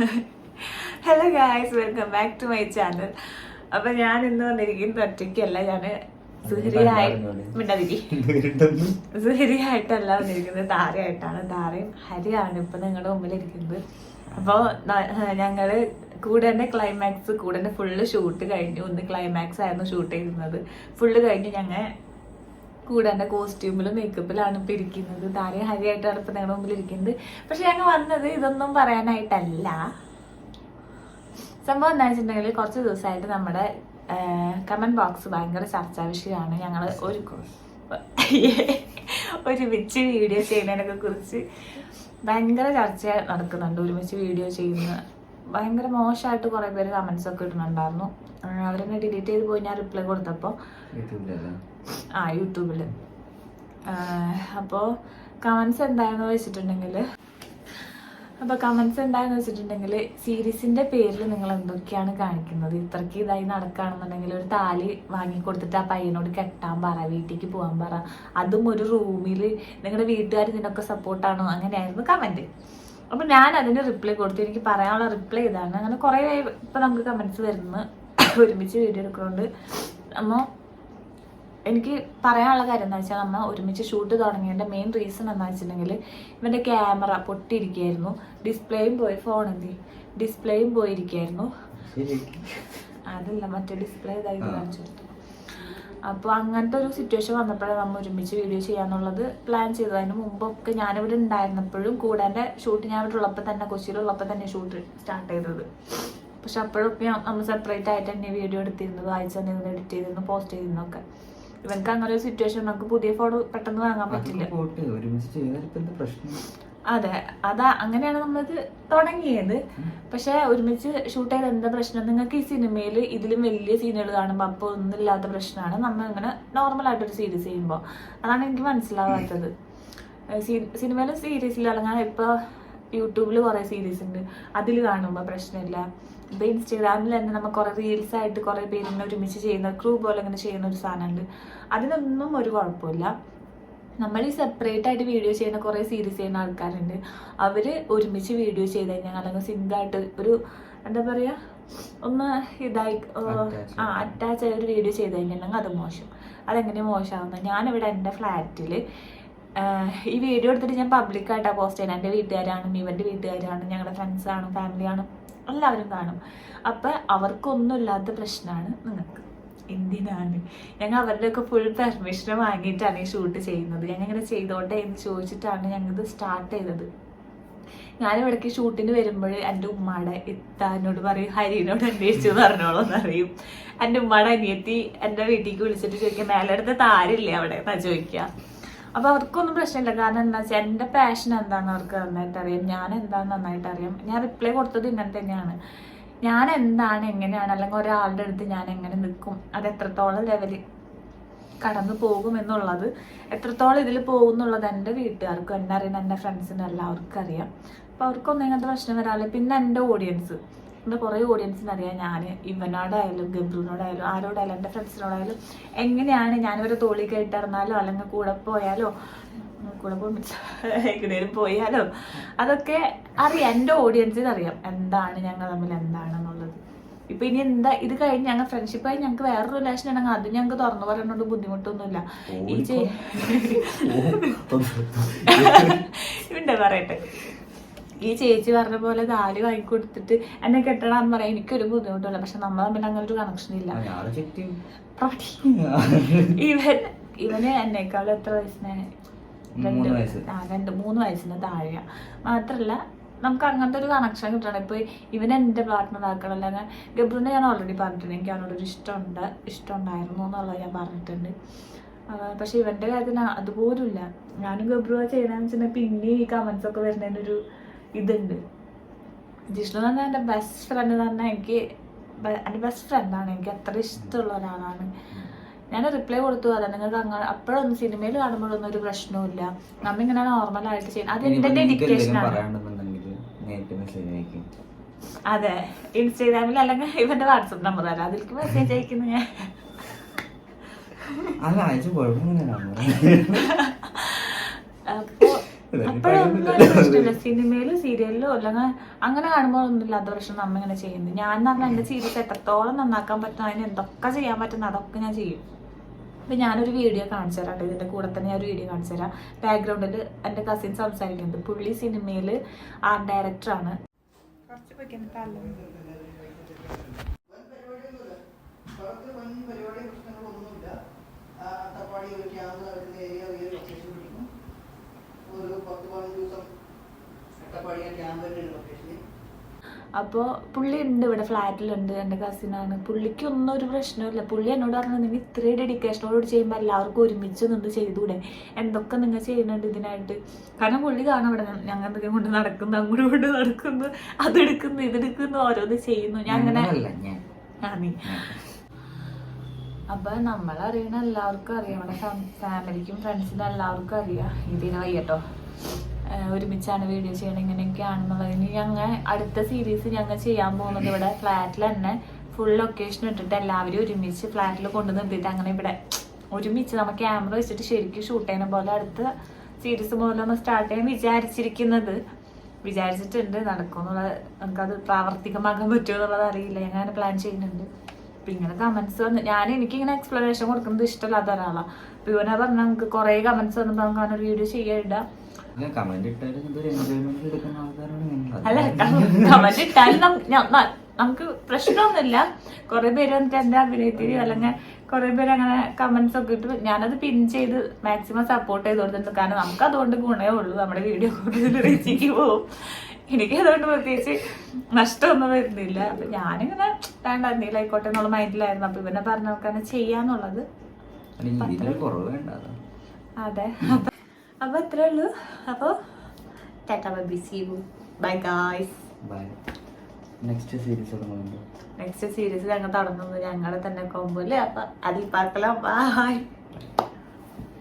Hello guys welcome back to my channel അപ്പൊ ഞാൻ ഇന്ന് വന്നിരിക്കുന്നത് ഒറ്റയ്ക്കല്ല ഞാൻ സുഹരിയായിട്ടല്ല വന്നിരിക്കുന്നത് താരയായിട്ടാണ് താരയും ഹരിയാണ് ഇപ്പൊ നിങ്ങളുടെ മുമ്പിൽ ഇരിക്കുന്നത് അപ്പോൾ ഞങ്ങൾ കൂടെ തന്നെ ക്ലൈമാക്സ് കൂടെ തന്നെ ഫുള്ള് ഷൂട്ട് കഴിഞ്ഞു. ഒന്ന് ക്ലൈമാക്സ് ആയിരുന്നു ഷൂട്ട് ചെയ്തിരുന്നത്. ഫുള്ള് കഴിഞ്ഞ് ഞങ്ങൾ കൂടെ എന്റെ കോസ്റ്റ്യൂമിലും മേക്കപ്പിലാണ് ഇപ്പം ഇരിക്കുന്നത്. താരെ ഹരിയായിട്ടാണ് ഇപ്പം നിങ്ങളുടെ മുമ്പിൽ ഇരിക്കുന്നത്. പക്ഷെ ഞങ്ങൾ വന്നത് ഇതൊന്നും പറയാനായിട്ടല്ല. സംഭവം എന്താണെന്ന് വെച്ചിട്ടുണ്ടെങ്കിൽ കുറച്ച് ദിവസമായിട്ട് നമ്മുടെ കമന്റ് ബോക്സ് ഭയങ്കര ചർച്ചാ വിഷയമാണ്. ഞങ്ങൾ ഒരു ഒരുമിച്ച് വീഡിയോ ചെയ്യുന്നതിനൊക്കെ കുറിച്ച് ഭയങ്കര ചർച്ച നടക്കുന്നുണ്ട്. ഒരുമിച്ച് വീഡിയോ ചെയ്യുന്ന ഭയങ്കര മോശമായിട്ട് കുറേ പേര് കമൻസ് ഒക്കെ ഇടുന്നുണ്ടായിരുന്നു. അവരെന്നെ ഡിലീറ്റ് ചെയ്ത് പോയി. ഞാൻ റിപ്ലൈ കൊടുത്തപ്പോൾ ആ യൂട്യൂബിൽ അപ്പോൾ കമൻസ് എന്തായെന്ന് വെച്ചിട്ടുണ്ടെങ്കിൽ അപ്പോൾ കമൻസ് എന്തായെന്ന് വെച്ചിട്ടുണ്ടെങ്കിൽ സീരീസിന്റെ പേരിൽ നിങ്ങൾ എന്തൊക്കെയാണ് കാണിക്കുന്നത്? ഇത്രയ്ക്ക് ഇതായി നടക്കുകയാണെന്നുണ്ടെങ്കിൽ ഒരു താലി വാങ്ങി കൊടുത്തിട്ട് ആ പയ്യനോട് കെട്ടാൻ പറ വീട്ടിലേക്ക് പോകാൻ പറ. അതും ഒരു റൂമിൽ നിങ്ങളുടെ വീട്ടുകാർ ഇതിനൊക്കെ സപ്പോർട്ടാണോ? അങ്ങനെയായിരുന്നു കമന്റ് അപ്പോൾ ഞാൻ അതിന് റിപ്ലൈ കൊടുത്തു. എനിക്ക് പറയാനുള്ള റിപ്ലൈ ഇതാണ്. അങ്ങനെ കുറേ ഇപ്പം നമുക്ക് കമൻസ് വരുന്നു. ഒരുമിച്ച് വീഡിയോ എടുക്കുന്നുണ്ട്. അപ്പോൾ എനിക്ക് പറയാനുള്ള കാര്യം എന്താ വെച്ചാൽ നമ്മൾ ഒരുമിച്ച് ഷൂട്ട് തുടങ്ങിയതിന്റെ മെയിൻ റീസൺ എന്താ വെച്ചിട്ടുണ്ടെങ്കിൽ ഇവന്റെ ക്യാമറ പൊട്ടിയിരിക്കുകയായിരുന്നു. ഡിസ്പ്ലേയും പോയി ഫോൺ എന്തി ഡിസ്പ്ലേയും പോയിരിക്കുകയായിരുന്നു. അതല്ല മറ്റേ ഡിസ്പ്ലേ ഇതായി കാണിച്ചെടുത്തു അപ്പോൾ അങ്ങനത്തെ ഒരു സിറ്റുവേഷൻ വന്നപ്പോഴാണ് നമ്മൾ ഒരുമിച്ച് വീഡിയോ ചെയ്യാന്നുള്ളത് പ്ലാൻ ചെയ്തത്. അതിന് മുമ്പൊക്കെ ഞാനിവിടെ ഉണ്ടായിരുന്നപ്പോഴും കൂടെ എന്റെ ഷൂട്ട് ഞാൻ ഇവിടെ ഉള്ളപ്പോൾ തന്നെ കൊച്ചിയിലുള്ളപ്പോൾ തന്നെ ഷൂട്ട് സ്റ്റാർട്ട് ചെയ്തത്. പക്ഷെ അപ്പോഴൊക്കെ നമ്മൾ സെപ്പറേറ്റ് ആയിട്ട് തന്നെ വീഡിയോ എടുത്തിരുന്നത് വായിച്ചു തന്നെ എഡിറ്റ് ചെയ്തിരുന്നു പോസ്റ്റ് ചെയ്തിരുന്നൊക്കെ. ഇവർക്ക് അങ്ങനെ ഒരു സിറ്റുവേഷൻ നമുക്ക് പുതിയ ഫോൺ പെട്ടെന്ന് വാങ്ങാൻ പറ്റില്ല. അതെ അതാ അങ്ങനെയാണ് നമ്മളിത് തുടങ്ങിയത്. പക്ഷെ ഒരുമിച്ച് ഷൂട്ട് ചെയ്ത് എന്താ പ്രശ്നം? നിങ്ങൾക്ക് ഈ സിനിമയിൽ ഇതിലും വലിയ സീനുകൾ കാണുമ്പോൾ അപ്പോൾ ഒന്നുമില്ലാത്ത പ്രശ്നമാണ്. നമ്മൾ ഇങ്ങനെ നോർമൽ ആയിട്ടൊരു സീരീസ് ചെയ്യുമ്പോൾ അതാണ് എനിക്ക് മനസ്സിലാവാത്തത്. സിനിമയിലും സീരീസിൽ അല്ലെങ്കിൽ ഇപ്പോൾ യൂട്യൂബിൽ കുറേ സീരീസ് ഉണ്ട് അതിൽ കാണുമ്പോൾ പ്രശ്നമില്ല ഇപ്പോൾ ഇൻസ്റ്റാഗ്രാമിൽ തന്നെ നമ്മൾ കുറേ റീൽസ് ആയിട്ട് കുറേ പേര് ഇങ്ങനെ ഒരുമിച്ച് ചെയ്യുന്ന ക്രൂ പോലെ ഇങ്ങനെ ചെയ്യുന്ന ഒരു സാധനമുണ്ട് അതിനൊന്നും ഒരു കുഴപ്പമില്ല നമ്മൾ ഈ സെപ്പറേറ്റ് ആയിട്ട് വീഡിയോ ചെയ്യുന്ന കുറേ സീരീസ് ചെയ്യുന്ന ആൾക്കാരുണ്ട്. അവർ ഒരുമിച്ച് വീഡിയോ ചെയ്ത് കഴിഞ്ഞാൽ അല്ലെങ്കിൽ സിങ്കായിട്ട് ഒരു എന്താ പറയുക ഒന്ന് ഇതായി ആ അറ്റാച്ച് ആയ ഒരു വീഡിയോ ചെയ്ത് കഴിഞ്ഞിട്ടുണ്ടെങ്കിൽ അത് മോശം. അതെങ്ങനെ മോശമാവുന്നത് ഞാനിവിടെ എന്റെ ഫ്ലാറ്റിൽ ഈ വീഡിയോ എടുത്തിട്ട് ഞാൻ പബ്ലിക്കായിട്ടാണ് പോസ്റ്റ് ചെയ്യുന്നത് എന്റെ വീട്ടുകാരാണ് ഇവന്റെ വീട്ടുകാരാണ് ഞങ്ങളുടെ ഫ്രണ്ട്സാണ് ഫാമിലിയാണ് എല്ലാവരും കാണും. അപ്പം അവർക്കൊന്നുമില്ലാത്ത പ്രശ്നമാണ് നിങ്ങൾക്ക് എന്തിനാണ്? ഞങ്ങൾ അവരുടെയൊക്കെ ഫുൾ പെർമിഷൻ വാങ്ങിയിട്ടാണ് ഈ ഷൂട്ട് ചെയ്യുന്നത്. ഞങ്ങൾ ഇങ്ങനെ ചെയ്തോട്ടെ എന്ന് ചോദിച്ചിട്ടാണ് ഇത് സ്റ്റാർട്ട് ചെയ്തത്. ഞാനിവിടേക്ക് ഷൂട്ടിന് വരുമ്പോൾ എന്റെ ഉമ്മാടെ ഇത്താനോട് പറയും ഹരിനോട് അന്വേഷിച്ചു പറഞ്ഞോളൂ എന്നറിയും എന്റെ ഉമ്മാടെ അനിയത്തി എന്റെ വീട്ടിലേക്ക് വിളിച്ചിട്ട് ചോദിക്കുക മേലെടുത്ത താരില്ലേ അവിടെ? എന്നാ ചോദിക്കുക അപ്പൊ അവർക്കൊന്നും പ്രശ്നമില്ല. കാരണം എന്താ വെച്ചാൽ എന്റെ പാഷൻ എന്താണെന്ന് അവർക്ക് നന്നായിട്ട് അറിയാം. ഞാൻ എന്താണെന്ന് നന്നായിട്ട് അറിയാം. ഞാൻ റിപ്ലൈ കൊടുത്തത് ഇങ്ങനെ തന്നെയാണ്. ഞാൻ എന്താണ് എങ്ങനെയാണ് അല്ലെങ്കിൽ ഒരാളുടെ അടുത്ത് ഞാൻ എങ്ങനെ നിൽക്കും അത് എത്രത്തോളം ലെവലിൽ കടന്നു പോകും എന്നുള്ളത് എത്രത്തോളം ഇതിൽ പോകുന്നുള്ളത് എന്റെ വീട്ടുകാർക്കും എന്നെ അറിയുന്ന എന്റെ ഫ്രണ്ട്സിനും എല്ലാവർക്കും അറിയാം. അപ്പോൾ അവർക്കൊന്നും ഇങ്ങനത്തെ പ്രശ്നം വരാറില്ല. പിന്നെ എന്റെ ഓഡിയൻസ് എന്റെ കുറേ ഓഡിയൻസിന് അറിയാം. ഞാൻ ഇവനോടായാലും ഗബ്രുവിനോടായാലും ആരോടായാലും എന്റെ ഫ്രണ്ട്സിനോടായാലും എങ്ങനെയാണ് ഞാനിവരെ തോളി കയറ്റിറന്നാലോ അല്ലെങ്കിൽ കൂടെ പോയാലോ കൂടെ എങ്ങനെയും പോയാലോ? അതൊക്കെ അറിയാം. എന്റെ ഓഡിയൻസിന് അറിയാം എന്താണ് ഞങ്ങൾ തമ്മിൽ എന്താണെന്നുള്ളത് ഇപ്പം ഇനി എന്താ ഇത് കഴിഞ്ഞ് ഞങ്ങൾ ഫ്രണ്ട്ഷിപ്പായി ഞങ്ങൾക്ക് വേറെ റിലേഷൻ ഉണ്ടെങ്കിൽ അത് ഞങ്ങൾക്ക് തുറന്നു പറയുന്നതുകൊണ്ട് ബുദ്ധിമുട്ടൊന്നുമില്ല. ഈ ചേ ഉണ്ട് പറയട്ടെ. ഈ ചേച്ചി പറഞ്ഞ പോലെ താലി വാങ്ങിക്കൊടുത്തിട്ട് എന്നെ കെട്ടണമെന്ന് പറയാൻ എനിക്കൊരു ബുദ്ധിമുട്ടില്ല പക്ഷെ നമ്മൾ തമ്മിൽ അങ്ങനെ ഒരു കണക്ഷൻ ഇല്ല. ഇവൻ ഇവന് എന്നെക്കാളും എത്ര വയസ്സിന്? ആ രണ്ട് മൂന്ന് വയസ്സിന് താഴെയ. മാത്രല്ല നമുക്ക് അങ്ങനത്തെ ഒരു കണക്ഷൻ കിട്ടണം. ഇപ്പൊ ഇവൻ എന്റെ പാർട്ട്ണർ ആക്കണം അല്ലെങ്കിൽ ഗബ്രുവിനെ ഞാൻ ഓൾറെഡി പറഞ്ഞിട്ടുണ്ട്. എനിക്ക് അവനോട് ഒരു ഇഷ്ടമുണ്ട്. ഇഷ്ടമുണ്ടായിരുന്നു എന്നുള്ളത് ഞാൻ പറഞ്ഞിട്ടുണ്ട്. പക്ഷെ ഇവന്റെ കാര്യത്തിന് അതുപോലുമില്ല. ഞാനും ഗബ്രുവാ ചെയ്യണമെന്ന് വെച്ചിട്ടുണ്ടെങ്കിൽ പിന്നെ ഈ കമന്റ്സ് ഒക്കെ വരുന്നതിനൊരു ഇതുണ്ട്. ജിഷ്ണു തന്നെ എന്റെ ബെസ്റ്റ് ഫ്രണ്ട് തന്നെ എനിക്ക് എന്റെ ബെസ്റ്റ് ഫ്രണ്ടാണ് എനിക്ക് അത്ര ഇഷ്ടമുള്ള ഒരാളാണ്. ഞാൻ റിപ്ലൈ കൊടുത്തു. അതെ നിങ്ങൾക്ക് അങ്ങനെ അപ്പോഴൊന്നും സിനിമയിൽ കാണുമ്പോഴൊന്നും ഒരു പ്രശ്നവുമില്ല. നമ്മിങ്ങനെ നോർമലായിട്ട് ചെയ്യണം അത് എന്റെ അയക്കും. അതെ. ഇൻസ്റ്റാഗ്രാമിൽ അല്ലെങ്കിൽ ഇവന്റെ വാട്സപ്പ് നമ്പർ തരാം. അതിലേക്ക് മെസ്സേജ് അയക്കുന്നു ഞാൻ. അല്ല അയച്ചു അപ്പോൾ പ്രശ്നമില്ല സിനിമയിലും സീരിയലിലും അല്ലെങ്കിൽ അങ്ങനെ കാണുമ്പോൾ ഒന്നും ഇല്ലാത്ത പ്രശ്നം നമ്മ ഇങ്ങനെ ചെയ്യുന്നത്. ഞാൻ എന്ന് പറഞ്ഞാൽ എന്റെ സീരീസ് എത്രത്തോളം നന്നാക്കാൻ പറ്റും അതിന് എന്തൊക്കെ ചെയ്യാൻ പറ്റുന്ന അതൊക്കെ ഞാൻ ചെയ്യും. അപ്പം ഞാനൊരു വീഡിയോ കാണിച്ചു തരാം ഇതിന്റെ ഇതിന്റെ കൂടെ തന്നെ ഞാൻ ഒരു വീഡിയോ കാണിച്ചു തരാം. ബാക്ക്ഗ്രൗണ്ടിൽ എന്റെ കസിൻ സംസാരിക്കുന്നത് പുള്ളി സിനിമയിൽ ആർട്ട് ഡയറക്ടറാണ് കുറച്ച് വൻ പരിപാടി പ്രശ്നങ്ങളൊന്നുമില്ല ആ, അട്ടപ്പാടി ഒരു ക്യാമ്പ് നടക്കുന്ന ഏരിയ ഒരു ലൊക്കേഷൻ പിടിക്കും ഒരു പത്ത് പതിനഞ്ച് ദിവസം അട്ടപ്പാടി ആ ക്യാമ്പ് തന്നെയാണ് ലൊക്കേഷനിൽ അപ്പോൾ പുള്ളി ഉണ്ട് ഇവിടെ ഫ്ലാറ്റിലുണ്ട് എന്റെ കസിനാണ് പുള്ളിക്ക് ഒന്നും ഒരു പ്രശ്നമില്ല പുള്ളി എന്നോട് പറഞ്ഞത് നിങ്ങൾ ഇത്രയും ഡെഡിക്കേഷനോട് ചെയ്യുമ്പോൾ എല്ലാവർക്കും ഒരുമിച്ച് നിന്ന് ചെയ്തുകൂടെ എന്തൊക്കെ നിങ്ങൾ ചെയ്യുന്നുണ്ട് ഇതിനായിട്ട്? കാരണം പുള്ളി കാണാൻ ഇവിടെ ഞങ്ങൾ എന്തൊക്കെ കൊണ്ട് നടക്കുന്നു അങ്ങോട്ട് കൊണ്ട് നടക്കുന്നു അതെടുക്കുന്നു ഇതെടുക്കുന്നു ഓരോന്ന് ചെയ്യുന്നു. ഞാൻ അങ്ങനെ ആ നീ. അപ്പൊ നമ്മളറിയണ എല്ലാവർക്കും അറിയാം. നമ്മുടെ ഫാമിലിക്കും ഫ്രണ്ട്സിനും എല്ലാവർക്കും അറിയാം. ഇതിന് വയ്യട്ടോ ഒരുമിച്ചാണ് വീഡിയോ ചെയ്യണം ഇങ്ങനെയൊക്കെയാണെന്നുള്ളത് ഇനി ഞങ്ങൾ അടുത്ത സീരീസ് ഞങ്ങൾ ചെയ്യാൻ പോകുന്നത് ഇവിടെ ഫ്ലാറ്റിൽ തന്നെ ഫുൾ ലൊക്കേഷൻ ഇട്ടിട്ട് എല്ലാവരും ഒരുമിച്ച് ഫ്ലാറ്റിൽ കൊണ്ടു നിർത്തിയിട്ട് അങ്ങനെ ഇവിടെ ഒരുമിച്ച് നമ്മൾ ക്യാമറ വെച്ചിട്ട് ശരിക്കും ഷൂട്ട് ചെയ്യുന്ന പോലെ അടുത്ത സീരീസ് മുതൽ ഒന്ന് സ്റ്റാർട്ട് ചെയ്യാൻ വിചാരിച്ചിരിക്കുന്നത്. വിചാരിച്ചിട്ടുണ്ട് നടക്കുമെന്നുള്ളത് നമുക്കത് പ്രാവർത്തികമാക്കാൻ പറ്റുമോ എന്നുള്ളത് അറിയില്ല. ഞാൻ പ്ലാൻ ചെയ്യുന്നുണ്ട്. അപ്പം ഇങ്ങനെ കമൻസ് വന്ന് ഞാൻ എനിക്കിങ്ങനെ എക്സ്പ്ലനേഷൻ കൊടുക്കുന്നത് ഇഷ്ടമില്ലാത്ത ഒരാളാണ് അപ്പോൾ ഇവനെ പറഞ്ഞാൽ നമുക്ക് കുറേ കമൻസ് വന്നപ്പോൾ നമുക്ക് അങ്ങനെ ഒരു വീഡിയോ ചെയ്യാനിടാം. ഇട്ടാലും ഇതൊരു enjoyment എടുക്കുന്ന ആൾക്കാരാണ് ഞങ്ങൾ. അല്ല കമന്റ് ഇട്ടാലും നം- ഞ- ന- നമുക്ക് പ്രശ്നമൊന്നുമില്ല. കുറെ പേര് വന്നിട്ട് എന്റെ അഭിനയത്തിരി അല്ലെങ്കിൽ കുറെ പേര് അങ്ങനെ കമന്റ്സ് ഒക്കെ ഇട്ട് ഞാനത് പിൻ ചെയ്ത് മാക്സിമം സപ്പോർട്ട് ചെയ്ത് കൊടുത്തിട്ടുണ്ട്. കാരണം നമുക്ക് അതുകൊണ്ട് ഗുണേ ഉള്ളൂ. നമ്മുടെ വീഡിയോ കൂടുതൽ റീച്ചിക്ക് പോകും. എനിക്ക് അതുകൊണ്ട് പ്രത്യേകിച്ച് നഷ്ടമൊന്നും വരുന്നില്ല. അപ്പൊ ഞാനിങ്ങനെ വേണ്ട എന്തെങ്കിലും ആയിക്കോട്ടെ എന്നുള്ള മൈൻഡിലായിരുന്നു അപ്പൊ ഇവനെ പറഞ്ഞ ചെയ്യാന്നുള്ളത്. കുറവ് വേണ്ട അതാ. അതെ അപ്പൊ അപ്പോൾ ഇത്രേ ഉള്ളൂ. അപ്പോൾ tata bye B C bye guys. Bye. Next series next series ഞങ്ങൾ തുടങ്ങുന്നത് ഞങ്ങളെ തന്നെ കോമ്പോ അല്ലേ അപ്പം അതിൽ പാർக்கலாம் ബൈ.